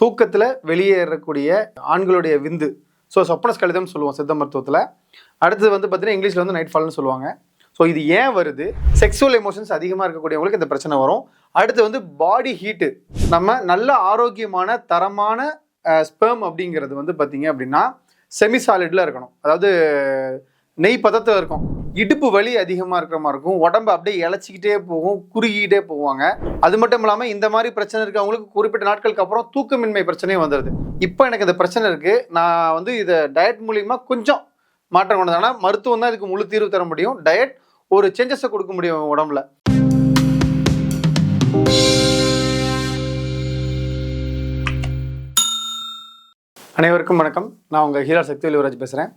தூக்கத்தில் வெளியேறக்கூடிய ஆண்களுடைய விந்து. ஸோ சொப்பனஸ் கழிதம் சொல்லுவோம் சித்த மருத்துவத்தில். அடுத்தது வந்து பார்த்தீங்கன்னா இங்கிலீஷில் வந்து நைட் ஃபால்னு சொல்லுவாங்க. ஸோ இது ஏன் வருது? செக்ஸுவல் எமோஷன்ஸ் அதிகமாக இருக்கக்கூடியவங்களுக்கு இந்த பிரச்சனை வரும். அடுத்து வந்து பாடி ஹீட்டு நம்ம நல்ல ஆரோக்கியமான தரமான ஸ்பெர்ம் அப்படிங்கிறது வந்து பார்த்தீங்க அப்படின்னா செமிசாலிட்ல இருக்கணும். அதாவது நெய் பதத்தில் இருக்கும். இடுப்பு வலி அதிகமாக இருக்கிற மாதிரி இருக்கும். உடம்பு அப்படியே இழைச்சிக்கிட்டே போகும் குறுகிக்கிட்டே போவாங்க. அது மட்டும் இல்லாமல் இந்த மாதிரி பிரச்சனை இருக்கவங்களுக்கு குறிப்பிட்ட நாட்களுக்கு அப்புறம் தூக்கமின்மை பிரச்சனையும் வந்துடுது இப்போ எனக்கு இந்த பிரச்சனை இருக்குது நான் வந்து இதை டயட் மூலியமாக கொஞ்சம் மாற்றம் கொண்டது ஆனால் மருத்துவம் தான் இதுக்கு முழு தீர்வு தர முடியும். டயட் ஒரு சேஞ்சஸை கொடுக்க முடியும் உடம்புல. அனைவருக்கும் வணக்கம். நான் உங்கள் ஹீரா சக்தி யுவராஜ் பேசுகிறேன்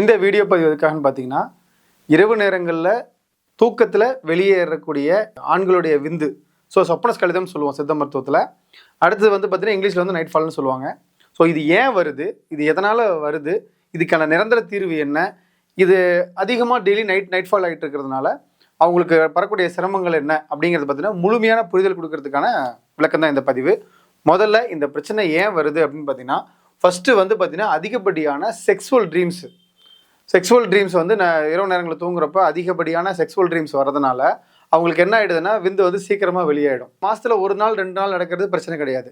இந்த வீடியோ பதிவு எதுக்காகன்னு பார்த்தீங்கன்னா இரவு நேரங்களில் தூக்கத்தில் வெளியேறக்கூடிய ஆண்களுடைய விந்து. ஸோ சொப்பனஸ் கழிதம் சொல்லுவோம் சித்த மருத்துவத்தில். அடுத்தது வந்து பார்த்தீங்கன்னா இங்கிலீஷில் வந்து நைட் ஃபால்னு சொல்லுவாங்க. ஸோ இது ஏன் வருது? இது எதனால் வருது? இதுக்கான நிரந்தர தீர்வு என்ன? இது அதிகமாக டெய்லி நைட் நைட் ஃபால் ஆகிட்டு இருக்கிறதுனால அவங்களுக்கு வரக்கூடிய சிரமங்கள் என்ன? அப்படிங்கிறது பார்த்தீங்கன்னா முழுமையான புரிதல் கொடுக்கறதுக்கான விளக்கம் தான் இந்த பதிவு. முதல்ல இந்த பிரச்சனை ஏன் வருது அப்படின்னு பார்த்தீங்கன்னா ஃபஸ்ட்டு வந்து பார்த்தீங்கன்னா அதிகப்படியான செக்ஸுவல் ட்ரீம்ஸு செக்ஸுவல் ட்ரீம்ஸ் வந்து நான் இரவு நேரங்களில் தூங்குறப்ப அதிகப்படியான செக்ஸுவல் ட்ரீம்ஸ் வரதுனால அவங்களுக்கு என்ன ஆயிடுதுன்னா விந்து வந்து சீக்கிரமாக வெளியாயிடும். மாதத்தில் ஒரு நாள் ரெண்டு நாள் நடக்கிறது பிரச்சனை கிடையாது.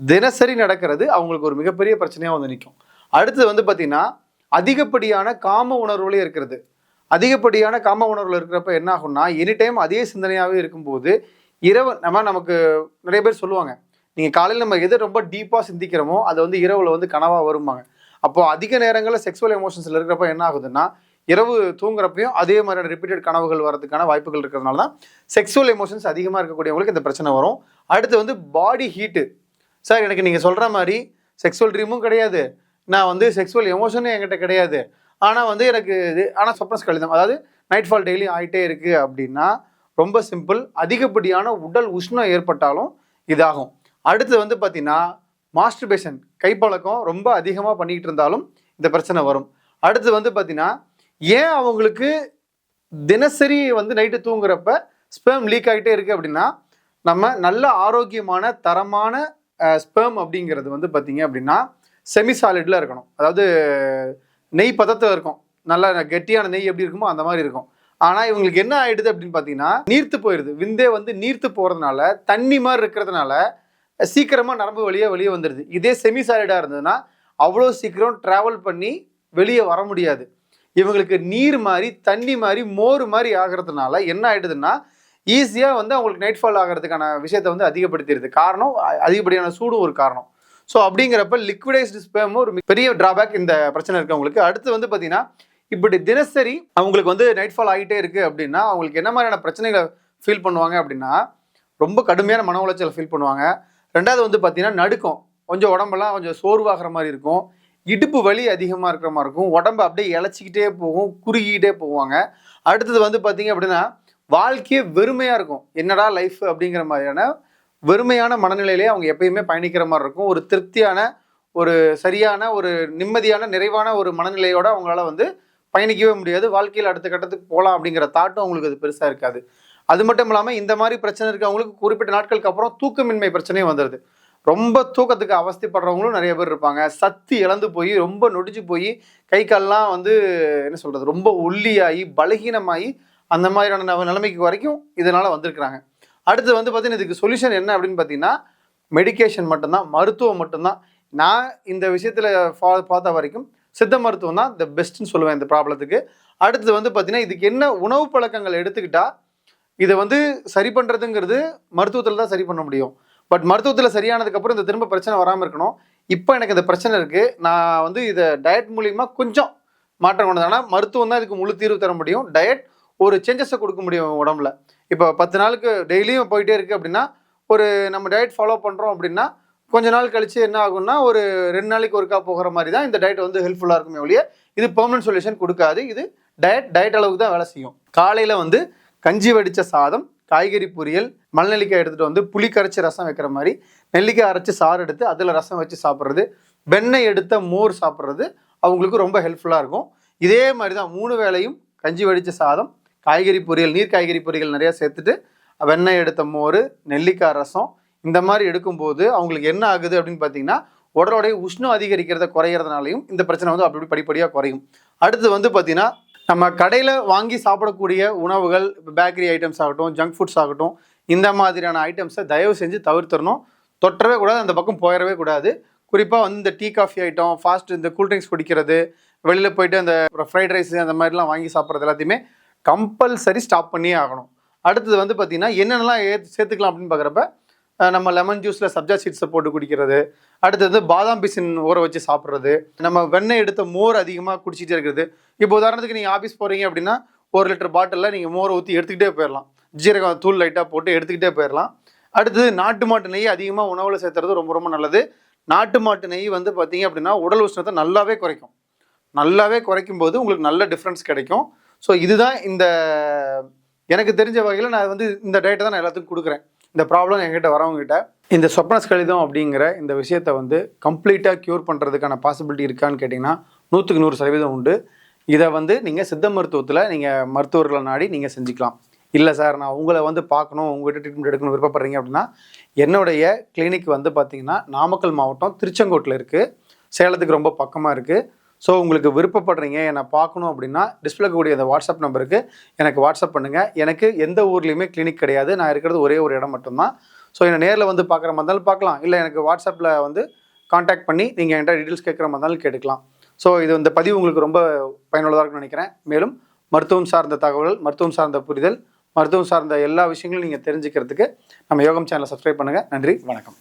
தினசரி நடக்கிறது அவங்களுக்கு ஒரு மிகப்பெரிய பிரச்சனையாக வந்து நிற்கும் அடுத்தது வந்து பார்த்திங்கன்னா அதிகப்படியான காம உணர்வுகளே இருக்கிறது. அதிகப்படியான காம உணர்வுகள் இருக்கிறப்ப என்ன ஆகும்னா எனி டைம் அதே சிந்தனையாகவே இருக்கும்போது இரவு நம்ம நமக்கு நிறைய பேர் சொல்லுவாங்க நீங்கள் காலையில் நம்ம எது ரொம்ப டீப்பாக சிந்திக்கிறோமோ அது வந்து இரவில் வந்து கனவாக வரும்பாங்க. அப்போ அதிக நேரங்களில் செக்ஸுவல் எமோஷன்ஸில் இருக்கிறப்ப என்ன ஆகுதுன்னா இரவு தூங்குறப்பையும் அதே மாதிரியான ரிப்பீட்டட் கனவுகள் வரதுக்கான வாய்ப்புகள் இருக்கிறதுனால தான் செக்ஸுவல் எமோஷன்ஸ் அதிகமாக இருக்கக்கூடியவங்களுக்கு இந்த பிரச்சனை வரும். அடுத்து வந்து பாடி ஹீட்டு சார் எனக்கு நீங்கள் சொல்கிற மாதிரி செக்ஸுவல் ட்ரீமும் கிடையாது. நான் வந்து செக்ஸுவல் எமோஷனும் என்கிட்ட கிடையாது. ஆனால் வந்து எனக்கு இது ஆனால் சொப்னஸ் கழிதம் அதாவது நைட் ஃபால் டெய்லி ஆகிட்டே இருக்குது அப்படின்னா ரொம்ப சிம்பிள் அதிகப்படியான உடல் உஷ்ணம் ஏற்பட்டாலும் இதாகும். அடுத்து வந்து பார்த்தீங்கன்னா மாஸ்டர்பேஷன் கைப்பழக்கம் ரொம்ப அதிகமாக பண்ணிக்கிட்டு இருந்தாலும் இந்த பிரச்சனை வரும். அடுத்து வந்து பார்த்தீங்கன்னா ஏன் அவங்களுக்கு தினசரி வந்து நைட்டு தூங்குறப்ப ஸ்பெர்ம் லீக் ஆகிட்டே இருக்குது அப்படின்னா நம்ம நல்ல ஆரோக்கியமான தரமான ஸ்பெர்ம் அப்படிங்கிறது வந்து பார்த்தீங்க அப்படின்னா செமிசாலிட்ல இருக்கணும். அதாவது நெய் பதத்தில் இருக்கும். நல்லா கெட்டியான நெய் எப்படி இருக்குமோ அந்த மாதிரி இருக்கும். ஆனால் இவங்களுக்கு என்ன ஆகிடுது அப்படின்னு பார்த்தீங்கன்னா நீர்த்து போயிடுது விந்தே வந்து நீர்த்து போகிறதுனால தண்ணி மாதிரி இருக்கிறதுனால சீக்கிரமாக நரம்பு வெளியே வெளியே வந்துடுது இதே செமி சாலிடாக இருந்ததுன்னா அவ்வளோ சீக்கிரம் ட்ராவல் பண்ணி வெளியே வர முடியாது. இவங்களுக்கு நீர் மாதிரி தண்ணி மாதிரி மோர் மாதிரி ஆகிறதுனால என்ன ஆயிடுதுன்னா ஈஸியாக வந்து அவங்களுக்கு நைட் ஃபால் ஆகிறதுக்கான விஷயத்தை வந்து அதிகப்படுத்திடுது. காரணம் அதிகப்படியான சூடும் ஒரு காரணம். ஸோ அப்படிங்கிறப்ப லிக்விடைஸ்டு ஸ்பேமும் ஒரு பெரிய ட்ராபேக் இந்த பிரச்சனை இருக்குது அவங்களுக்கு. அடுத்து வந்து பார்த்தீங்கன்னா இப்படி தினசரி அவங்களுக்கு வந்து நைட் ஃபால் ஆகிட்டே இருக்குது அப்படின்னா அவங்களுக்கு என்ன மாதிரியான பிரச்சனைகளை ஃபீல் பண்ணுவாங்க அப்படின்னா ரொம்ப கடுமையான மன உளைச்சலை ஃபீல் பண்ணுவாங்க. ரெண்டாவது வந்து பார்த்தீங்கன்னா நடுக்கம். கொஞ்சம் உடம்பெல்லாம் கொஞ்சம் சோர்வாகிற மாதிரி இருக்கும். இடுப்பு வலி அதிகமாக இருக்கிற மாதிரி இருக்கும். உடம்பு அப்படியே இழைச்சிக்கிட்டே போகும் குறுகிக்கிட்டே போவாங்க. அடுத்தது வந்து பார்த்தீங்க அப்படின்னா வாழ்க்கையே வெறுமையாக இருக்கும். என்னடா லைஃப் அப்படிங்கிற மாதிரியான வெறுமையான மனநிலையிலே அவங்க எப்பயுமே பயணிக்கிற மாதிரி இருக்கும். ஒரு திருப்தியான ஒரு சரியான ஒரு நிம்மதியான நிறைவான ஒரு மனநிலையோடு அவங்களால வந்து பயணிக்கவே முடியாது. வாழ்க்கையில் அடுத்த கட்டத்துக்கு போகலாம் அப்படிங்கிற தாட்டும் அவங்களுக்கு அது பெருசாக இருக்காது. அது மட்டும் இல்லாமல் இந்த மாதிரி பிரச்சனை இருக்கவங்களுக்கு குறிப்பிட்ட நாட்களுக்கு அப்புறம் தூக்கமின்மை பிரச்சனையும் வந்துடுது ரொம்ப தூக்கத்துக்கு அவஸ்தைப்படுறவங்களும் நிறைய பேர் இருப்பாங்க. சத்து இழந்து போய் ரொம்ப நொடிச்சு போய் கை கால்லாம் வந்து என்ன சொல்கிறது ரொம்ப ஒல்லியாகி பலகீனமாகி அந்த மாதிரியான நிலைமைக்கு வரைக்கும் இதனால் வந்திருக்கிறாங்க. அடுத்து வந்து பார்த்தீங்கன்னா இதுக்கு சொல்யூஷன் என்ன அப்படின்னு பார்த்தீங்கன்னா மெடிக்கேஷன் மட்டும்தான் மருத்துவம் மட்டும்தான். நான் இந்த விஷயத்தில் ஃபா பார்த்த வரைக்கும் சித்த மருத்துவம் தான் த பெஸ்ட்னு சொல்லுவேன் இந்த ப்ராப்ளத்துக்கு. அடுத்தது வந்து பார்த்தீங்கன்னா இதுக்கு என்ன உணவு பழக்கங்கள் எடுத்துக்கிட்டால் இதை வந்து சரி பண்ணுறதுங்கிறது மருத்துவத்தில் தான் சரி பண்ண முடியும். பட் மருத்துவத்தில் சரியானதுக்கப்புறம் இந்த திரும்ப பிரச்சனை வராமல் இருக்கணும். இப்போ எனக்கு இந்த பிரச்சனை இருக்குது நான் வந்து இதை டயட் மூலிமா கொஞ்சம் மாற்றம் கொண்டது ஆனால் மருத்துவம் தான் இதுக்கு முழு தீர்வு தர முடியும். டயட் ஒரு சேஞ்சஸை கொடுக்க முடியும் உடம்புல. இப்போ பத்து நாளுக்கு டெய்லியும் போயிட்டே இருக்குது அப்படின்னா ஒரு நம்ம டயட் ஃபாலோ பண்ணுறோம் அப்படின்னா கொஞ்ச நாள் கழிச்சு என்ன ஆகும்னா ஒரு ரெண்டு நாளைக்கு ஒருக்கா போகிற மாதிரி தான் இந்த டயட் வந்து ஹெல்ப்ஃபுல்லாக இருக்குமே ஒழிய இது பெர்மனன்ட் சொல்யூஷன் கொடுக்காது. இது டயட் டயட் அளவுக்கு தான் வேலை செய்யும். காலையில் வந்து கஞ்சி வடித்த சாதம் காய்கறி பொரியல் மலநெல்லிக்காய் எடுத்துகிட்டு வந்து புளி கரைச்சி ரசம் வைக்கிற மாதிரி நெல்லிக்காய் அரைச்சி சாறு எடுத்து அதில் ரசம் வச்சு சாப்பிட்றது. வெண்ணெய் எடுத்த மோர் சாப்பிட்றது அவங்களுக்கு ரொம்ப ஹெல்ப்ஃபுல்லாக இருக்கும். இதே மாதிரி தான் மூணு வேளையும் கஞ்சி வடித்த சாதம் காய்கறி பொரியல் நீர் காய்கறி பொரியல் நிறையா சேர்த்துட்டு வெண்ணெய் எடுத்த மோர் நெல்லிக்காய் ரசம் இந்த மாதிரி எடுக்கும்போது அவங்களுக்கு என்ன ஆகுது அப்படின்னு பார்த்தீங்கன்னா உடலுடைய உஷ்ணம் அதிகரிக்கிறத குறையிறதுனாலையும் இந்த பிரச்சனை வந்து அப்படி படிப்படியாக குறையும். அடுத்து வந்து பார்த்தீங்கன்னா நம்ம கடையில் வாங்கி சாப்பிடக்கூடிய உணவுகள் பேக்கரி ஐட்டம்ஸ் ஆகட்டும் ஜங்க் ஃபுட்ஸ் ஆகட்டும் இந்த மாதிரியான ஐட்டம்ஸை தயவு செஞ்சு தவிர்த்திடணும். தொட்டவே கூடாது அந்த பக்கம் போயிடவே கூடாது. குறிப்பாக வந்து இந்த டீ காஃபி ஐட்டம் ஃபாஸ்ட் இந்த கூல்ட்ரிங்க்ஸ் குடிக்கிறது வெளியில் போயிட்டு அந்த ஃப்ரைட் ரைஸ் அந்த மாதிரிலாம் வாங்கி சாப்பிட்றது எல்லாத்தையுமே கம்பல்சரி ஸ்டாப் பண்ணியே ஆகணும். அடுத்தது வந்து பார்த்திங்கன்னா என்னென்னலாம் ஏ சேர்த்துக்கலாம் அப்படின்னு பார்க்குறப்ப நம்ம லெமன் ஜூஸில் சப்ஜா சீட்ஸை போட்டு குடிக்கிறது. அடுத்தது பாதாம் பிசின் ஊற வச்சு சாப்பிட்றது. நம்ம வெண்ணெய் எடுத்த மோர் அதிகமாக குடிச்சிட்டே இருக்கிறது. இப்போ உதாரணத்துக்கு நீங்கள் ஆஃபீஸ் போகிறீங்க அப்படின்னா ஒரு லிட்டர் பாட்டிலில் நீங்கள் மோரை ஊற்றி எடுத்துக்கிட்டே போயிடலாம் ஜீரகம் தூள் லைட்டாக போட்டு எடுத்துக்கிட்டே போயிடலாம் அடுத்தது நாட்டு மாட்டு நெய் அதிகமாக உணவில் சேர்த்துறது ரொம்ப ரொம்ப நல்லது. நாட்டு மாட்டு நெய் வந்து பார்த்தீங்க அப்படின்னா உடல் உஷ்ணத்தை நல்லாவே குறைக்கும். நல்லாவே குறைக்கும் போது உங்களுக்கு நல்ல டிஃப்ரென்ஸ் கிடைக்கும். ஸோ இதுதான் இந்த எனக்கு தெரிஞ்ச வகையில் நான் வந்து இந்த டேட்டை தான் நான் எல்லாத்துக்கும் கொடுக்குறேன். இந்த ப்ராப்ளம் என்கிட்ட வரவங்ககிட்ட இந்த சொப்னஸ் கழிதம் அப்படிங்கிற இந்த விஷயத்தை வந்து கம்ப்ளீட்டாக க்யூர் பண்ணுறதுக்கான பாசிபிலிட்டி இருக்கான்னு கேட்டிங்கன்னா நூற்றுக்கு நூறு சதவீதம் உண்டு. இதை வந்து நீங்கள் சித்த மருத்துவத்தில் நீங்கள் மருத்துவர்களை நாடி நீங்கள் செஞ்சுக்கலாம். இல்லை சார் நான் உங்களை வந்து பார்க்கணும் உங்கள்கிட்ட ட்ரீட்மெண்ட் எடுக்கணும் விருப்பப்படுறீங்க அப்படின்னா என்னுடைய கிளினிக் வந்து பார்த்திங்கன்னா நாமக்கல் மாவட்டம் திருச்செங்கோட்டில் இருக்குது சேலத்துக்கு ரொம்ப பக்கமாக இருக்குது ஸோ உங்களுக்கு விருப்பப்படுறீங்க என்னை பார்க்கணும் அப்படின்னா டிஸ்பிளே கூடிய அந்த வாட்ஸ்அப் நம்பருக்கு எனக்கு வாட்ஸ்அப் பண்ணுங்கள் எனக்கு எந்த ஊர்லேயுமே கிளினிக் கிடையாது. நான் இருக்கிறது ஒரே ஒரு இடம் மட்டும்தான். ஸோ என்னை நேரில் வந்து பார்க்குற மாதிரி இருந்தாலும் பார்க்கலாம். இல்லை எனக்கு வாட்ஸ்அப்பில் வந்து காண்டாக்ட் பண்ணி நீங்கள் என்கிட்ட டீட்டெயில்ஸ் கேட்குற மாதிரி இருந்தாலும் கேட்டுக்கலாம். ஸோ இது இந்த பதிவு உங்களுக்கு ரொம்ப பயனுள்ளதாக இருக்கும்னு நினைக்கிறேன். மேலும் மருத்துவம் சார்ந்த தகவல்கள் மருத்துவம் சார்ந்த புரிதல் மருத்துவம் சார்ந்த எல்லா விஷயங்களும் நீங்கள் தெரிஞ்சுக்கிறதுக்கு நம்ம யோகம் சேனலை சப்ஸ்கிரைப் பண்ணுங்கள் நன்றி வணக்கம்.